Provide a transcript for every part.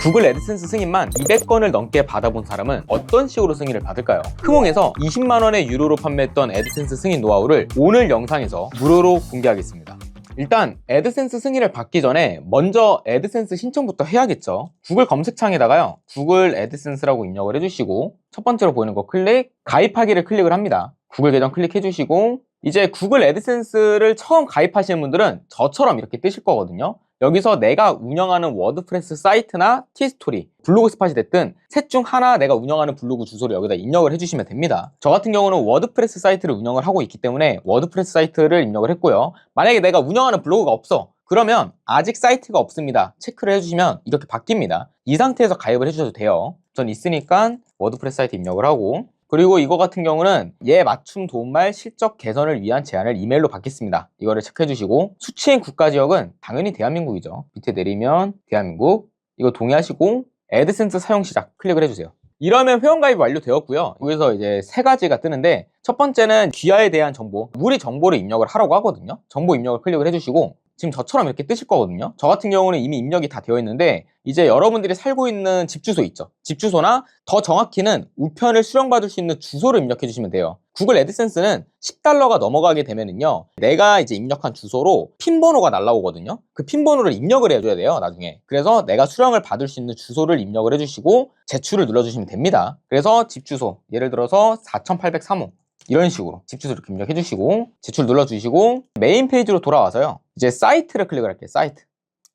구글 애드센스 승인만 200건을 넘게 받아본 사람은 어떤 식으로 승인을 받을까요? 크몽에서 20만원의 유료로 판매했던 애드센스 승인 노하우를 오늘 영상에서 무료로 공개하겠습니다. 일단 애드센스 승인을 받기 전에 먼저 애드센스 신청부터 해야겠죠. 구글 검색창에다가요. 구글 애드센스라고 입력을 해주시고 첫 번째로 보이는 거 클릭, 가입하기를 클릭을 합니다. 구글 계정 클릭해주시고 이제 구글 애드센스를 처음 가입하시는 분들은 저처럼 이렇게 뜨실 거거든요. 여기서 내가 운영하는 워드프레스 사이트나 티스토리, 블로그 스팟이 됐든 셋 중 하나 내가 운영하는 블로그 주소를 여기다 입력을 해주시면 됩니다. 저 같은 경우는 워드프레스 사이트를 운영을 하고 있기 때문에 워드프레스 사이트를 입력을 했고요. 만약에 내가 운영하는 블로그가 없어. 그러면 아직 사이트가 없습니다. 체크를 해주시면 이렇게 바뀝니다. 이 상태에서 가입을 해주셔도 돼요. 전 있으니까 워드프레스 사이트 입력을 하고 그리고 이거 같은 경우는 얘 맞춤 도움말 실적 개선을 위한 제안을 이메일로 받겠습니다. 이거를 체크해 주시고 수치인 국가 지역은 당연히 대한민국이죠. 밑에 내리면 대한민국 이거 동의하시고 애드센스 사용 시작 클릭을 해주세요. 이러면 회원가입 완료되었고요. 여기서 이제 세 가지가 뜨는데 첫 번째는 귀하에 대한 정보, 우리 정보를 입력을 하라고 하거든요. 정보 입력을 클릭을 해주시고 지금 저처럼 이렇게 뜨실 거거든요. 저 같은 경우는 이미 입력이 다 되어 있는데 이제 여러분들이 살고 있는 집 주소 있죠. 집 주소나 더 정확히는 우편을 수령받을 수 있는 주소를 입력해 주시면 돼요. 구글 애드센스는 10달러가 넘어가게 되면은요. 내가 이제 입력한 주소로 핀 번호가 날라오거든요. 그 핀 번호를 입력을 해줘야 돼요. 나중에. 그래서 내가 수령을 받을 수 있는 주소를 입력을 해주시고 제출을 눌러주시면 됩니다. 그래서 집 주소 예를 들어서 4803호 이런 식으로 집 주소 이렇게 입력해 주시고 제출 눌러 주시고 메인 페이지로 돌아와서요. 이제 사이트를 클릭을 할게요. 사이트.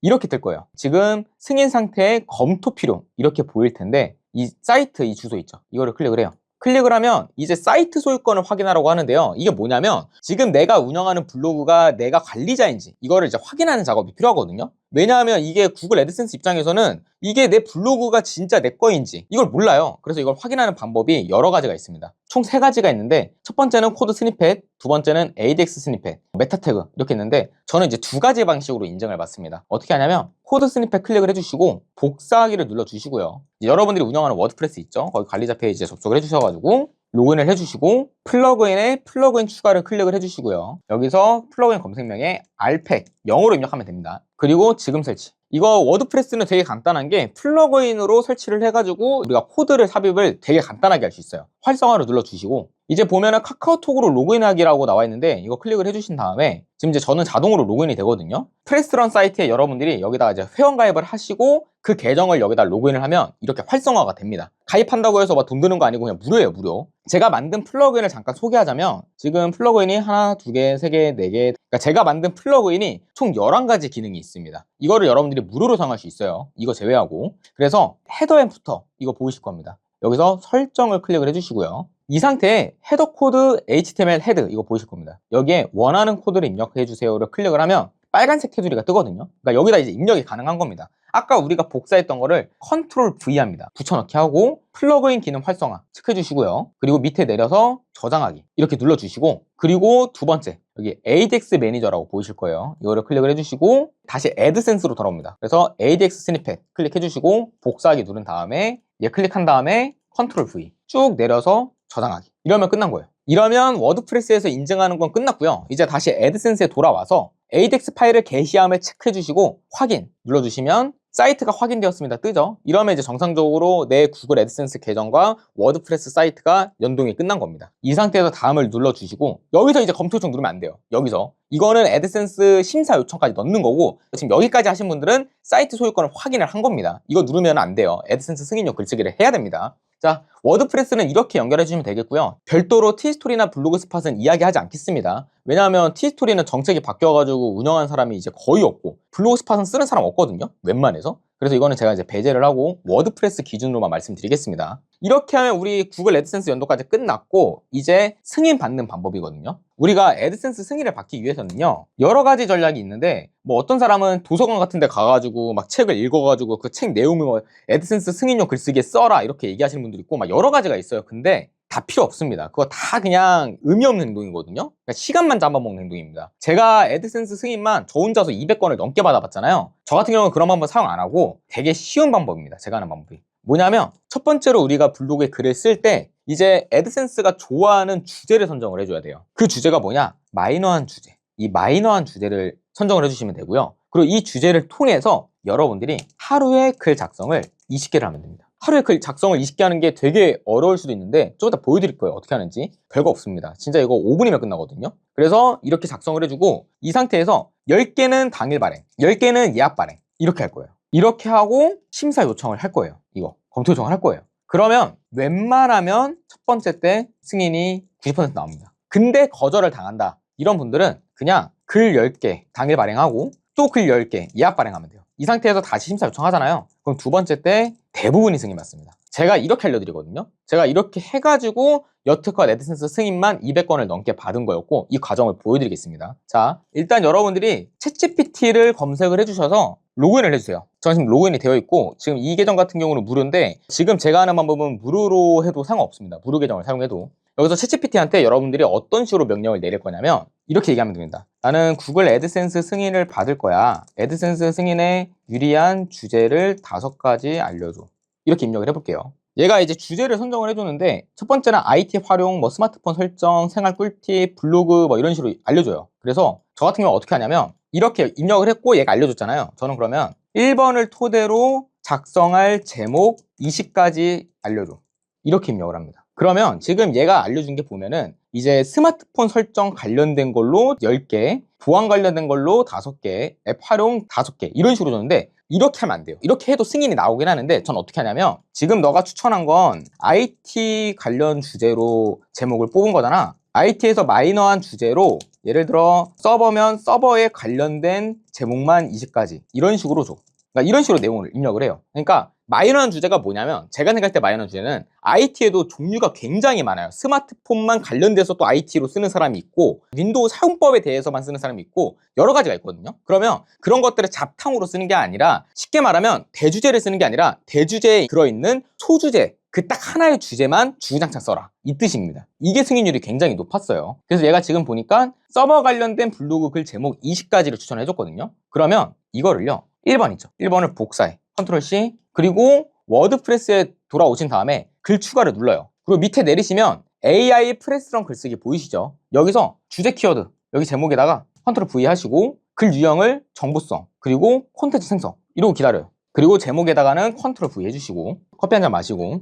이렇게 뜰 거예요. 지금 승인 상태에 검토 필요 이렇게 보일 텐데 이 사이트 이 주소 있죠? 이거를 클릭을 해요. 클릭을 하면 이제 사이트 소유권을 확인하라고 하는데요. 이게 뭐냐면 지금 내가 운영하는 블로그가 내가 관리자인지 이거를 이제 확인하는 작업이 필요하거든요. 왜냐하면 이게 구글 애드센스 입장에서는 이게 내 블로그가 진짜 내 거인지 이걸 몰라요. 그래서 이걸 확인하는 방법이 여러 가지가 있습니다. 총 세 가지가 있는데 첫 번째는 코드 스니펫, 두 번째는 ADX 스니펫, 메타 태그 이렇게 있는데 저는 이제 두 가지 방식으로 인증을 받습니다. 어떻게 하냐면 코드 스니펫 클릭을 해주시고 복사하기를 눌러주시고요. 여러분들이 운영하는 워드프레스 있죠? 거기 관리자 페이지에 접속을 해주셔가지고 로그인을 해주시고 플러그인에 플러그인 추가를 클릭을 해주시고요. 여기서 플러그인 검색명에 알팩 영어로 입력하면 됩니다. 그리고 지금 설치. 이거 워드프레스는 되게 간단한 게 플러그인으로 설치를 해가지고 우리가 코드를 삽입을 되게 간단하게 할 수 있어요. 활성화를 눌러주시고 이제 보면은 카카오톡으로 로그인하기라고 나와 있는데 이거 클릭을 해주신 다음에 지금 이제 저는 자동으로 로그인이 되거든요. 프레스런 사이트에 여러분들이 여기다 이제 회원 가입을 하시고 그 계정을 여기다 로그인을 하면 이렇게 활성화가 됩니다. 가입한다고 해서 막 돈 드는 거 아니고 그냥 무료예요, 무료. 제가 만든 플러그인을 잠깐 소개하자면 지금 플러그인이 하나, 두 개, 세 개, 네 개. 그러니까 제가 만든 플러그인이 총 11가지 기능이 있습니다. 이거를 여러분들이 무료로 사용할 수 있어요. 이거 제외하고. 그래서 헤더 앤 푸터 이거 보이실 겁니다. 여기서 설정을 클릭을 해주시고요. 이 상태에 헤더 코드 HTML 헤드 이거 보이실 겁니다. 여기에 원하는 코드를 입력해 주세요를 클릭을 하면 빨간색 테두리가 뜨거든요. 그러니까 여기다 이제 입력이 가능한 겁니다. 아까 우리가 복사했던 거를 컨트롤 V 합니다. 붙여넣기 하고 플러그인 기능 활성화 체크해 주시고요. 그리고 밑에 내려서 저장하기 이렇게 눌러 주시고 그리고 두 번째 여기 ADX 매니저라고 보이실 거예요. 이거를 클릭을 해 주시고 다시 애드센스로 돌아옵니다. 그래서 ADX 스니펫 클릭해 주시고 복사하기 누른 다음에 얘 클릭한 다음에 컨트롤 V 쭉 내려서 저장하기 이러면 끝난 거예요. 이러면 워드프레스에서 인증하는 건 끝났고요. 이제 다시 애드센스에 돌아와서 ADX 파일을 게시함을 체크해 주시고 확인 눌러주시면 사이트가 확인되었습니다. 뜨죠? 이러면 이제 정상적으로 내 구글 애드센스 계정과 워드프레스 사이트가 연동이 끝난 겁니다. 이 상태에서 다음을 눌러주시고 여기서 이제 검토 요청 누르면 안 돼요. 여기서 이거는 애드센스 심사 요청까지 넣는 거고 지금 여기까지 하신 분들은 사이트 소유권을 확인을 한 겁니다. 이거 누르면 안 돼요. 애드센스 승인료 글쓰기를 해야 됩니다. 자, 워드프레스는 이렇게 연결해 주시면 되겠고요. 별도로 티스토리나 블로그 스팟은 이야기하지 않겠습니다. 왜냐하면 티스토리는 정책이 바뀌어가지고 운영하는 사람이 이제 거의 없고 블로그 스팟은 쓰는 사람 없거든요. 웬만해서. 그래서 이거는 제가 이제 배제를 하고 워드프레스 기준으로만 말씀드리겠습니다. 이렇게 하면 우리 구글 애드센스 연도까지 끝났고 이제 승인 받는 방법이거든요. 우리가 애드센스 승인을 받기 위해서는요 여러 가지 전략이 있는데 뭐 어떤 사람은 도서관 같은 데 가가지고 막 책을 읽어가지고 그 책 내용을 뭐 애드센스 승인용 글쓰기에 써라 이렇게 얘기하시는 분들이 있고 막 여러 가지가 있어요. 근데 다 필요 없습니다. 그거 다 그냥 의미 없는 행동이거든요. 그러니까 시간만 잡아먹는 행동입니다. 제가 애드센스 승인만 저 혼자서 200건을 넘게 받아봤잖아요. 저 같은 경우는 그런 방법 사용 안 하고 되게 쉬운 방법입니다. 제가 하는 방법이. 뭐냐면 첫 번째로 우리가 블로그에 글을 쓸 때 이제 애드센스가 좋아하는 주제를 선정을 해줘야 돼요. 그 주제가 뭐냐? 마이너한 주제. 이 마이너한 주제를 선정을 해주시면 되고요. 그리고 이 주제를 통해서 여러분들이 하루에 글 작성을 20개를 하면 됩니다. 하루에 글 작성을 20개 하는 게 되게 어려울 수도 있는데 좀 이따 보여드릴 거예요. 어떻게 하는지. 별거 없습니다. 진짜 이거 5분이면 끝나거든요. 그래서 이렇게 작성을 해주고 이 상태에서 10개는 당일 발행, 10개는 예약 발행 이렇게 할 거예요. 이렇게 하고 심사 요청을 할 거예요. 이거 검토 요청을 할 거예요. 그러면 웬만하면 첫 번째 때 승인이 90% 나옵니다. 근데 거절을 당한다. 이런 분들은 그냥 글 10개 당일 발행하고 또 글 10개 예약 발행하면 돼요. 이 상태에서 다시 심사 요청하잖아요. 그럼 두 번째 때 대부분이 승인 받습니다. 제가 이렇게 알려드리거든요. 제가 이렇게 해가지고 여특허 레드센스 승인만 200건을 넘게 받은 거였고 이 과정을 보여드리겠습니다. 자, 일단 여러분들이 챗GPT를 검색을 해주셔서 로그인을 해주세요. 저는 지금 로그인이 되어 있고 지금 이 계정 같은 경우는 무료인데 지금 제가 하는 방법은 무료로 해도 상관없습니다. 무료 계정을 사용해도 여기서 챗GPT한테 여러분들이 어떤 식으로 명령을 내릴 거냐면 이렇게 얘기하면 됩니다. 나는 구글 애드센스 승인을 받을 거야. 애드센스 승인에 유리한 주제를 다섯 가지 알려줘. 이렇게 입력을 해볼게요. 얘가 이제 주제를 선정을 해줬는데 첫 번째는 IT 활용, 뭐 스마트폰 설정, 생활 꿀팁, 블로그 뭐 이런 식으로 알려줘요. 그래서 저 같은 경우 어떻게 하냐면 이렇게 입력을 했고 얘가 알려줬잖아요. 저는 그러면 1번을 토대로 작성할 제목 20가지 알려줘. 이렇게 입력을 합니다. 그러면 지금 얘가 알려준 게 보면은 이제 스마트폰 설정 관련된 걸로 10개, 보안 관련된 걸로 5개, 앱 활용 5개 이런 식으로 줬는데 이렇게 하면 안 돼요. 이렇게 해도 승인이 나오긴 하는데 전 어떻게 하냐면 지금 너가 추천한 건 IT 관련 주제로 제목을 뽑은 거잖아. IT에서 마이너한 주제로 예를 들어 서버면 서버에 관련된 제목만 20가지 이런 식으로 줘. 그러니까 이런 식으로 내용을 입력을 해요. 그러니까 마이너한 주제가 뭐냐면 제가 생각할 때 마이너한 주제는 IT에도 종류가 굉장히 많아요. 스마트폰만 관련돼서 또 IT로 쓰는 사람이 있고 윈도우 사용법에 대해서만 쓰는 사람이 있고 여러 가지가 있거든요. 그러면 그런 것들을 잡탕으로 쓰는 게 아니라 쉽게 말하면 대주제를 쓰는 게 아니라 대주제에 들어있는 소주제 그 딱 하나의 주제만 주구장창 써라 이 뜻입니다. 이게 승인율이 굉장히 높았어요. 그래서 얘가 지금 보니까 서버 관련된 블로그 글 제목 20가지를 추천해줬거든요. 그러면 이거를요 1번 있죠. 1번을 복사해. 컨트롤 C. 그리고 워드프레스에 돌아오신 다음에 글 추가를 눌러요. 그리고 밑에 내리시면 AI 프레스런 글쓰기 보이시죠? 여기서 주제 키워드, 여기 제목에다가 컨트롤 V 하시고 글 유형을 정보성, 그리고 콘텐츠 생성. 이러고 기다려요. 그리고 제목에다가는 컨트롤 V 해주시고 커피 한 잔 마시고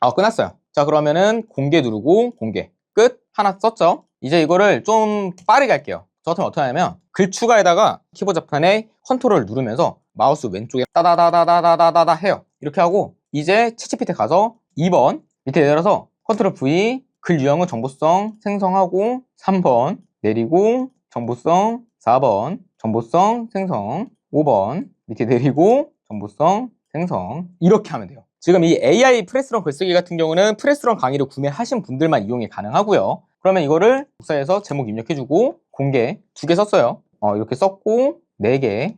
아 끝났어요. 자 그러면은 공개 누르고 공개 끝 하나 썼죠? 이제 이거를 좀 빠르게 할게요. 저 같으면 어떻게 하냐면 글 추가에다가 키보드 자판에 컨트롤을 누르면서 마우스 왼쪽에 따다다다다다다다 해요. 이렇게 하고 이제 채치피트 가서 2번 밑에 내려서 컨트롤 V 글 유형은 정보성 생성하고 3번 내리고 정보성 4번 정보성 생성 5번 밑에 내리고 정보성 생성 이렇게 하면 돼요. 지금 이 AI 프레스런 글쓰기 같은 경우는 프레스런 강의를 구매하신 분들만 이용이 가능하고요. 그러면 이거를 복사해서 제목 입력해주고 공개 두 개 썼어요. 어, 이렇게 썼고 네 개.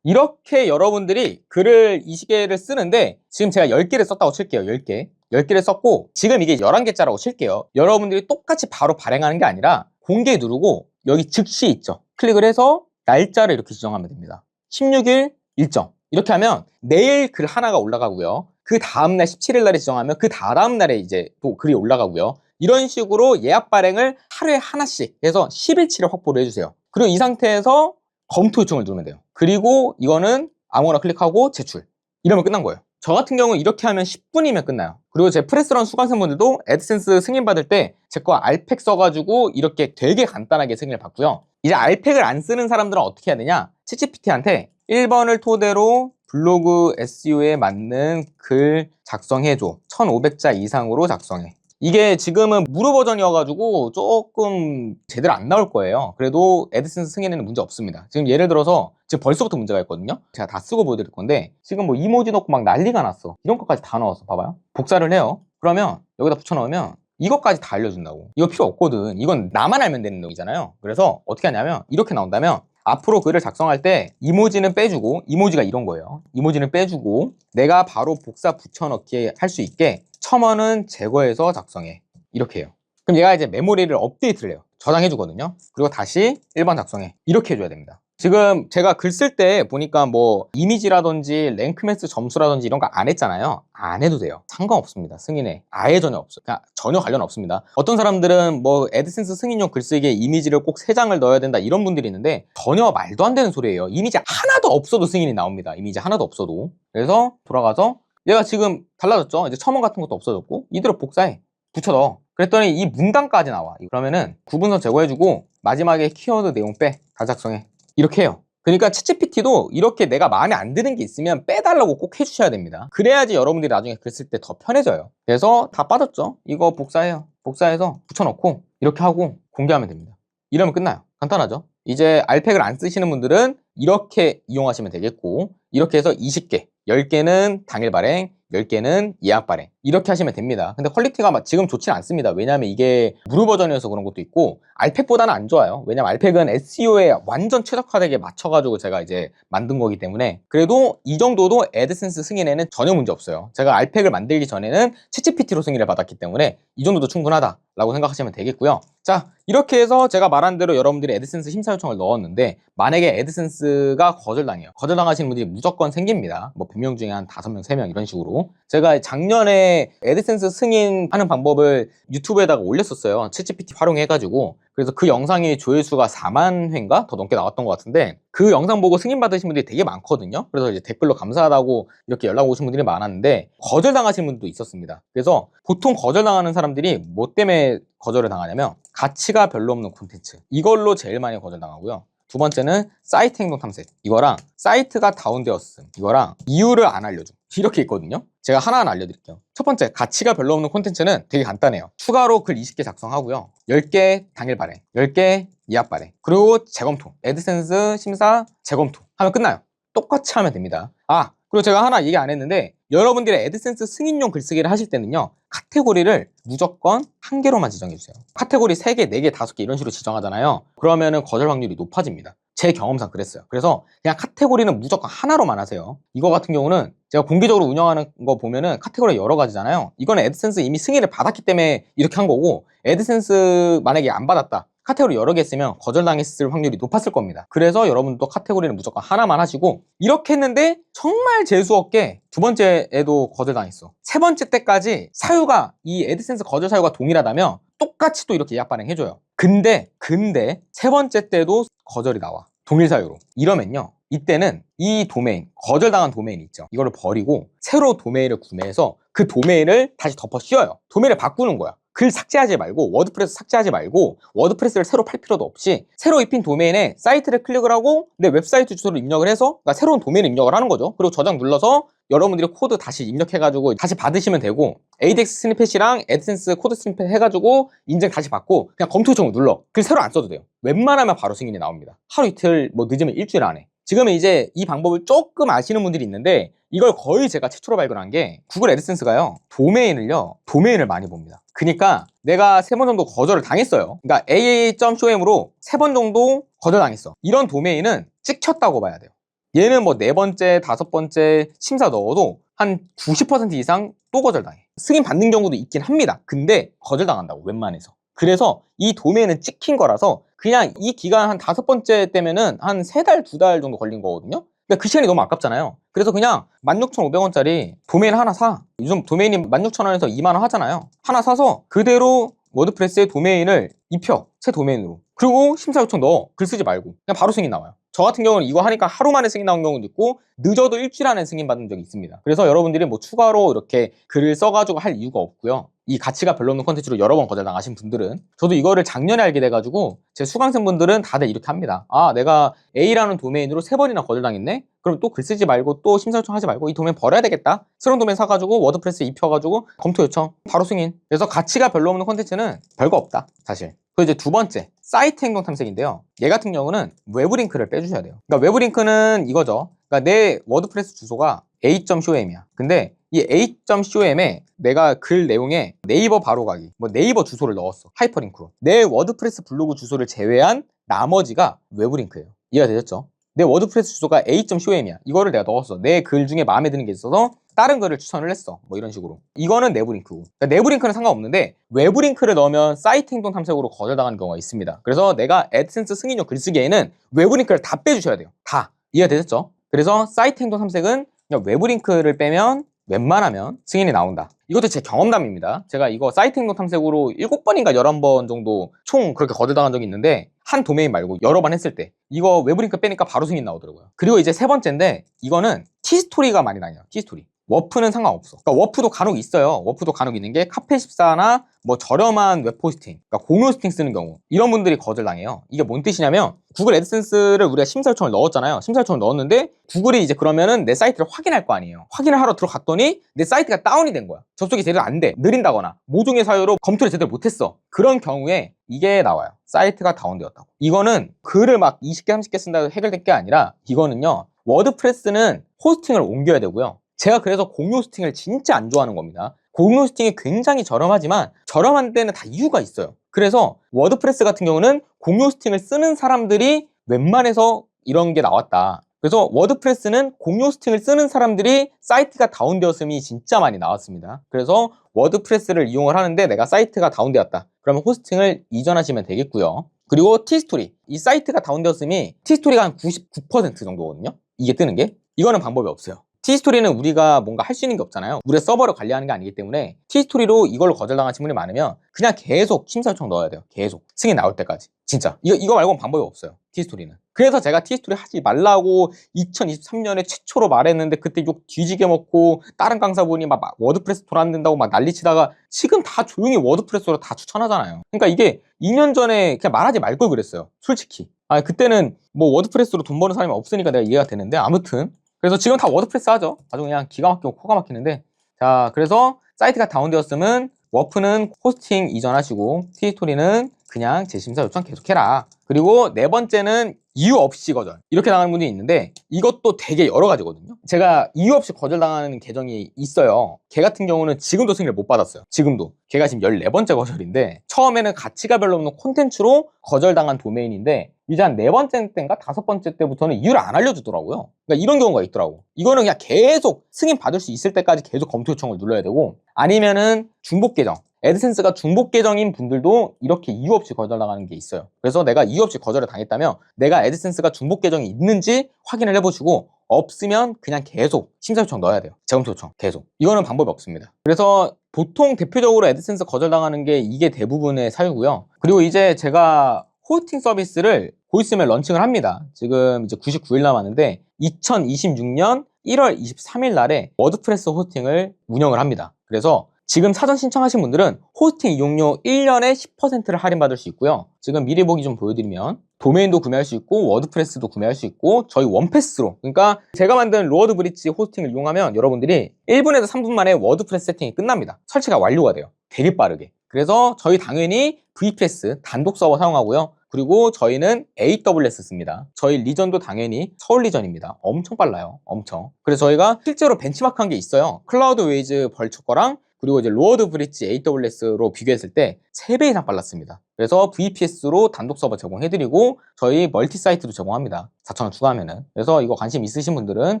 이렇게 여러분들이 글을 20개를 쓰는데 지금 제가 10개를 썼다고 칠게요. 10개. 10개를 썼고 지금 이게 11개짜라고 칠게요. 여러분들이 똑같이 바로 발행하는 게 아니라 공개 누르고 여기 즉시 있죠. 클릭을 해서 날짜를 이렇게 지정하면 됩니다. 16일 일정. 이렇게 하면 내일 글 하나가 올라가고요. 그 다음날 17일 날에 지정하면 그 다음 날에 이제 또 글이 올라가고요. 이런 식으로 예약 발행을 하루에 하나씩 해서 10일치를 확보를 해주세요. 그리고 이 상태에서 검토 요청을 누르면 돼요. 그리고 이거는 아무거나 클릭하고 제출. 이러면 끝난 거예요. 저 같은 경우는 이렇게 하면 10분이면 끝나요. 그리고 제 프레스런 수강생분들도 애드센스 승인 받을 때 제 거 알팩 써가지고 이렇게 되게 간단하게 승인을 받고요. 이제 알팩을 안 쓰는 사람들은 어떻게 해야 되냐? 챗GPT한테 1번을 토대로 블로그 SEO에 맞는 글 작성해줘. 1500자 이상으로 작성해. 이게 지금은 무료 버전이어가지고 조금 제대로 안 나올 거예요. 그래도 애드센스 승인에는 문제 없습니다. 지금 예를 들어서 지금 벌써부터 문제가 있거든요. 제가 다 쓰고 보여드릴 건데 지금 뭐 이모지 넣고 막 난리가 났어. 이런 것까지 다 넣었어. 봐봐요. 복사를 해요. 그러면 여기다 붙여넣으면 이것까지 다 알려준다고. 이거 필요 없거든. 이건 나만 알면 되는 놈이잖아요. 그래서 어떻게 하냐면 이렇게 나온다면 앞으로 글을 작성할 때 이모지는 빼주고 이모지가 이런 거예요. 이모지는 빼주고 내가 바로 복사 붙여넣기 할 수 있게 첨언은 제거해서 작성해. 이렇게 해요. 그럼 얘가 이제 메모리를 업데이트를 해요. 저장해 주거든요. 그리고 다시 1번 작성해. 이렇게 해줘야 됩니다. 지금 제가 글 쓸 때 보니까 뭐 이미지라든지 랭크매스 점수라든지 이런 거 안 했잖아요. 안 해도 돼요. 상관없습니다. 승인에. 아예 전혀 없어요. 그냥 전혀 관련 없습니다. 어떤 사람들은 뭐 애드센스 승인용 글쓰기에 이미지를 꼭 3장을 넣어야 된다 이런 분들이 있는데 전혀 말도 안 되는 소리예요. 이미지 하나도 없어도 승인이 나옵니다. 이미지 하나도 없어도. 그래서 돌아가서 얘가 지금 달라졌죠? 이제 첨언 같은 것도 없어졌고 이대로 복사해 붙여 넣어 그랬더니 이 문단까지 나와 그러면은 구분선 제거해주고 마지막에 키워드 내용 빼 다 작성해 이렇게 해요. 그러니까 챗GPT도 이렇게 내가 마음에 안 드는 게 있으면 빼달라고 꼭 해주셔야 됩니다. 그래야지 여러분들이 나중에 글 쓸 때 더 편해져요. 그래서 다 빠졌죠. 이거 복사해요. 복사해서 붙여넣고 이렇게 하고 공개하면 됩니다. 이러면 끝나요. 간단하죠? 이제 알팩을 안 쓰시는 분들은 이렇게 이용하시면 되겠고 이렇게 해서 20개 10개는 당일 발행 10개는 예약 발행 이렇게 하시면 됩니다. 근데 퀄리티가 막 지금 좋지는 않습니다. 왜냐하면 이게 무료 버전이어서 그런 것도 있고 알팩보다는 안 좋아요. 왜냐면 알팩은 SEO에 완전 최적화되게 맞춰가지고 제가 이제 만든 거기 때문에 그래도 이 정도도 애드센스 승인에는 전혀 문제 없어요. 제가 알팩을 만들기 전에는 챗GPT로 승인을 받았기 때문에 이 정도도 충분하다 라고 생각하시면 되겠고요. 자 이렇게 해서 제가 말한 대로 여러분들이 애드센스 심사 요청을 넣었는데 만약에 애드센스가 거절당해요. 거절당하시는 분들이 무조건 생깁니다. 뭐 100명 중에 한 5명 3명 이런 식으로. 제가 작년에 애드센스 승인하는 방법을 유튜브에다가 올렸었어요. 챗GPT 활용해가지고. 그래서 그 영상이 조회수가 4만 회인가? 더 넘게 나왔던 것 같은데 그 영상 보고 승인 받으신 분들이 되게 많거든요. 그래서 이제 댓글로 감사하다고 이렇게 연락 오신 분들이 많았는데 거절당하신 분도 있었습니다. 그래서 보통 거절당하는 사람들이 뭐 때문에 거절을 당하냐면 가치가 별로 없는 콘텐츠. 이걸로 제일 많이 거절당하고요. 두 번째는 사이트 행동 탐색. 이거랑 사이트가 다운되었음. 이거랑 이유를 안 알려줌 이렇게 있거든요. 제가 하나하나 알려드릴게요. 첫 번째 가치가 별로 없는 콘텐츠는 되게 간단해요. 추가로 글 20개 작성하고요. 10개 당일 발행 10개 예약 발행 그리고 재검토 애드센스 심사 재검토 하면 끝나요. 똑같이 하면 됩니다. 아 그리고 제가 하나 얘기 안 했는데 여러분들의 애드센스 승인용 글쓰기를 하실 때는요 카테고리를 무조건 한 개로만 지정해 주세요. 카테고리 3개, 4개, 5개 이런 식으로 지정하잖아요. 그러면은 거절 확률이 높아집니다. 제 경험상 그랬어요. 그래서 그냥 카테고리는 무조건 하나로만 하세요. 이거 같은 경우는 제가 공개적으로 운영하는 거 보면은 카테고리 여러 가지잖아요. 이거는 애드센스 이미 승인을 받았기 때문에 이렇게 한 거고 애드센스 만약에 안 받았다 카테고리 여러 개 쓰면 거절당했을 확률이 높았을 겁니다. 그래서 여러분도 카테고리는 무조건 하나만 하시고 이렇게 했는데 정말 재수없게 두 번째에도 거절당했어. 세 번째 때까지 사유가 이 애드센스 거절 사유가 동일하다면 똑같이 또 이렇게 예약 발행해줘요. 근데 근데 세 번째 때도 거절이 나와. 동일 사유로. 이러면요. 이때는 이 도메인 거절당한 도메인 있죠. 이거를 버리고 새로 도메인을 구매해서 그 도메인을 다시 덮어 씌워요. 도메인을 바꾸는 거야 글 삭제하지 말고 워드프레스 삭제하지 말고 워드프레스를 새로 팔 필요도 없이 새로 입힌 도메인에 사이트를 클릭을 하고 내 웹사이트 주소를 입력을 해서 그러니까 새로운 도메인을 입력을 하는 거죠. 그리고 저장 눌러서 여러분들이 코드 다시 입력해가지고 다시 받으시면 되고 ADX 스니펫이랑 애드센스 코드 스니펫 해가지고 인증 다시 받고 그냥 검토 요청을 눌러. 글 새로 안 써도 돼요. 웬만하면 바로 승인이 나옵니다. 하루 이틀 뭐 늦으면 일주일 안에 지금은 이제 이 방법을 조금 아시는 분들이 있는데 이걸 거의 제가 최초로 발견한 게 구글 애드센스가요. 도메인을요. 도메인을 많이 봅니다. 그러니까 내가 세 번 정도 거절을 당했어요. 그러니까 aa.com으로 세 번 정도 거절당했어. 이런 도메인은 찍혔다고 봐야 돼요. 얘는 뭐 네 번째 다섯 번째 심사 넣어도 한 90% 이상 또 거절당해. 승인 받는 경우도 있긴 합니다. 근데 거절당한다고 웬만해서 그래서 이 도메인은 찍힌 거라서 그냥 이 기간 한 다섯 번째 때면은 한 세 달, 두 달 정도 걸린 거거든요. 근데 그 시간이 너무 아깝잖아요. 그래서 그냥 16,500원짜리 도메인 하나 사. 요즘 도메인이 16,000원에서 2만원 하잖아요. 하나 사서 그대로 워드프레스에 도메인을 입혀. 새 도메인으로. 그리고 심사 요청 넣어. 글 쓰지 말고. 그냥 바로 승인 나와요. 저 같은 경우는 이거 하니까 하루 만에 승인 나온 경우도 있고 늦어도 일주일 안에 승인 받은 적이 있습니다. 그래서 여러분들이 뭐 추가로 이렇게 글을 써가지고 할 이유가 없고요. 이 가치가 별로 없는 콘텐츠로 여러 번 거절당하신 분들은 저도 이거를 작년에 알게 돼가지고 제 수강생분들은 다들 이렇게 합니다. 아 내가 A라는 도메인으로 세 번이나 거절당했네? 그럼 또 글 쓰지 말고 또 심사 요청 하지 말고 이 도메인 버려야 되겠다. 새로운 도메인 사가지고 워드프레스에 입혀가지고 검토 요청 바로 승인. 그래서 가치가 별로 없는 콘텐츠는 별거 없다 사실. 그 이제 두 번째 사이트 행동 탐색인데요. 얘 같은 경우는 외부 링크를 빼주셔야 돼요. 그러니까 외부 링크는 이거죠. 그러니까 내 워드프레스 주소가 a.com이야. 근데 이 a.com에 내가 글 내용에 네이버 바로 가기, 뭐 네이버 주소를 넣었어. 하이퍼링크로. 내 워드프레스 블로그 주소를 제외한 나머지가 외부 링크예요. 이해가 되셨죠? 내 워드프레스 주소가 a.com이야. 이거를 내가 넣었어. 내 글 중에 마음에 드는 게 있어서 다른 글을 추천을 했어. 뭐 이런 식으로. 이거는 내부 링크고. 그러니까 내부 링크는 상관없는데 외부 링크를 넣으면 사이트 행동 탐색으로 거절당하는 경우가 있습니다. 그래서 내가 애드센스 승인용 글쓰기에는 외부 링크를 다 빼주셔야 돼요. 다. 이해가 되셨죠? 그래서 사이트 행동 탐색은 그냥 외부 링크를 빼면 웬만하면 승인이 나온다. 이것도 제 경험담입니다. 제가 이거 사이트 행동 탐색으로 7번인가 11번 정도 총 그렇게 거절당한 적이 있는데 한 도메인 말고 여러 번 했을 때 이거 외부 링크 빼니까 바로 승인 나오더라고요. 그리고 이제 세 번째인데 이거는 티스토리가 많이 나요. 티스토리. 워프는 상관없어. 그러니까 워프도 간혹 있어요. 워프도 간혹 있는 게 카페14나 뭐 저렴한 웹호스팅, 그러니까 공유 호스팅 쓰는 경우 이런 분들이 거절당해요. 이게 뭔 뜻이냐면 구글 애드센스를 우리가 심사 요청을 넣었잖아요. 심사 요청을 넣었는데 구글이 이제 그러면은 내 사이트를 확인할 거 아니에요. 확인을 하러 들어갔더니 내 사이트가 다운이 된 거야. 접속이 제대로 안 돼. 느린다거나 모종의 사유로 검토를 제대로 못했어. 그런 경우에 이게 나와요. 사이트가 다운되었다고. 이거는 글을 막 20개, 30개 쓴다고 해결될 게 아니라 이거는요. 워드프레스는 호스팅을 옮겨야 되고요. 제가 그래서 공유 호스팅을 진짜 안 좋아하는 겁니다. 공유 호스팅이 굉장히 저렴하지만 저렴한 데는 다 이유가 있어요. 그래서 워드프레스 같은 경우는 공유 호스팅을 쓰는 사람들이 웬만해서 이런 게 나왔다. 그래서 워드프레스는 공유 호스팅을 쓰는 사람들이 사이트가 다운되었음이 진짜 많이 나왔습니다. 그래서 워드프레스를 이용을 하는데 내가 사이트가 다운되었다. 그러면 호스팅을 이전하시면 되겠고요. 그리고 티스토리. 이 사이트가 다운되었음이 티스토리가 한 99% 정도거든요. 이게 뜨는 게. 이거는 방법이 없어요. 티스토리는 우리가 뭔가 할 수 있는 게 없잖아요. 우리가 서버를 관리하는 게 아니기 때문에 티스토리로 이걸로 거절당하신 분이 많으면 그냥 계속 심사 요청 넣어야 돼요. 계속. 승인 나올 때까지. 진짜. 이거, 이거 말고는 방법이 없어요. 티스토리는. 그래서 제가 티스토리 하지 말라고 2023년에 최초로 말했는데 그때 욕 뒤지게 먹고 다른 강사분이 막 워드프레스 돌안 된다고 막 난리치다가 지금 다 조용히 워드프레스로 다 추천하잖아요. 그러니까 이게 2년 전에 그냥 말하지 말 걸 그랬어요. 솔직히. 아 그때는 뭐 워드프레스로 돈 버는 사람이 없으니까 내가 이해가 되는데 아무튼 그래서 지금 다 워드프레스 하죠. 아주 그냥 기가 막히고 코가 막히는데 자 그래서 사이트가 다운되었으면 워프는 호스팅 이전하시고 티스토리는 그냥 재심사 요청 계속해라. 그리고 네 번째는 이유 없이 거절. 이렇게 당하는 분이 있는데 이것도 되게 여러 가지거든요. 제가 이유 없이 거절당하는 계정이 있어요. 걔 같은 경우는 지금도 승인을 못 받았어요. 지금도. 걔가 지금 14번째 거절인데 처음에는 가치가 별로 없는 콘텐츠로 거절당한 도메인인데 이제 한 네 번째 때인가 다섯 번째 때부터는 이유를 안 알려주더라고요. 그러니까 이런 경우가 있더라고. 이거는 그냥 계속 승인 받을 수 있을 때까지 계속 검토 요청을 눌러야 되고 아니면은 중복 계정. 애드센스가 중복 계정인 분들도 이렇게 이유 없이 거절당하는 게 있어요. 그래서 내가 이유 없이 거절을 당했다면 내가 애드센스가 중복 계정이 있는지 확인을 해보시고 없으면 그냥 계속 심사 요청 넣어야 돼요. 재검토 요청 계속. 이거는 방법이 없습니다. 그래서 보통 대표적으로 애드센스 거절당하는 게 이게 대부분의 사유고요. 그리고 이제 제가 호스팅 서비스를 곧 있으면 런칭을 합니다. 지금 이제 99일 남았는데 2026년 1월 23일 날에 워드프레스 호스팅을 운영을 합니다. 그래서 지금 사전 신청하신 분들은 호스팅 이용료 1년에 10%를 할인받을 수 있고요. 지금 미리 보기 좀 보여드리면 도메인도 구매할 수 있고 워드프레스도 구매할 수 있고 저희 원패스로 그러니까 제가 만든 로어드 브릿지 호스팅을 이용하면 여러분들이 1분에서 3분 만에 워드프레스 세팅이 끝납니다. 설치가 완료가 돼요. 되게 빠르게. 그래서 저희 당연히 VPS 단독 서버 사용하고요. 그리고 저희는 AWS 씁니다. 저희 리전도 당연히 서울 리전입니다. 엄청 빨라요. 엄청. 그래서 저희가 실제로 벤치마크한 게 있어요. 클라우드 웨이즈 벌처 거랑 그리고 이제 로어드 브릿지 AWS로 비교했을 때 3배 이상 빨랐습니다. 그래서 VPS로 단독 서버 제공해드리고 저희 멀티 사이트도 제공합니다. 4,000원 추가하면은. 그래서 이거 관심 있으신 분들은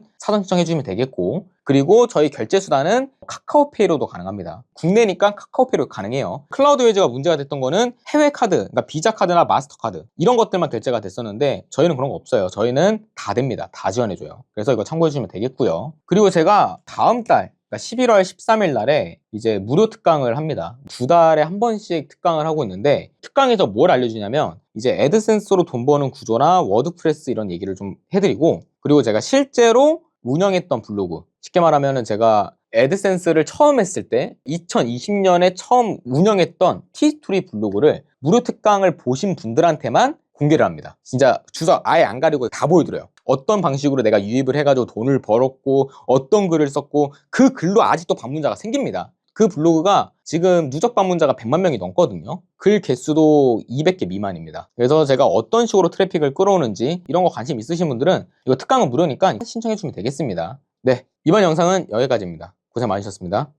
사전 신청해주시면 되겠고 그리고 저희 결제 수단은 카카오페이로도 가능합니다. 국내니까 카카오페이로 가능해요. 클라우드 웨이즈가 문제가 됐던 거는 해외 카드, 그러니까 비자 카드나 마스터 카드 이런 것들만 결제가 됐었는데 저희는 그런 거 없어요. 저희는 다 됩니다. 다 지원해줘요. 그래서 이거 참고해주시면 되겠고요. 그리고 제가 다음 달 그러니까 11월 13일 날에 이제 무료 특강을 합니다. 두 달에 한 번씩 특강을 하고 있는데 특강에서 뭘 알려주냐면 이제 애드센스로 돈 버는 구조나 워드프레스 이런 얘기를 좀 해드리고 그리고 제가 실제로 운영했던 블로그 쉽게 말하면은 제가 애드센스를 처음 했을 때 2020년에 처음 운영했던 티스토리 블로그를 무료 특강을 보신 분들한테만 공개를 합니다. 진짜 주소 아예 안 가리고 다 보여드려요. 어떤 방식으로 내가 유입을 해가지고 돈을 벌었고 어떤 글을 썼고 그 글로 아직도 방문자가 생깁니다. 그 블로그가 지금 누적 방문자가 100만 명이 넘거든요. 글 개수도 200개 미만입니다. 그래서 제가 어떤 식으로 트래픽을 끌어오는지 이런 거 관심 있으신 분들은 이거 특강은 무료니까 신청해 주시면 되겠습니다. 네, 이번 영상은 여기까지입니다. 고생 많으셨습니다.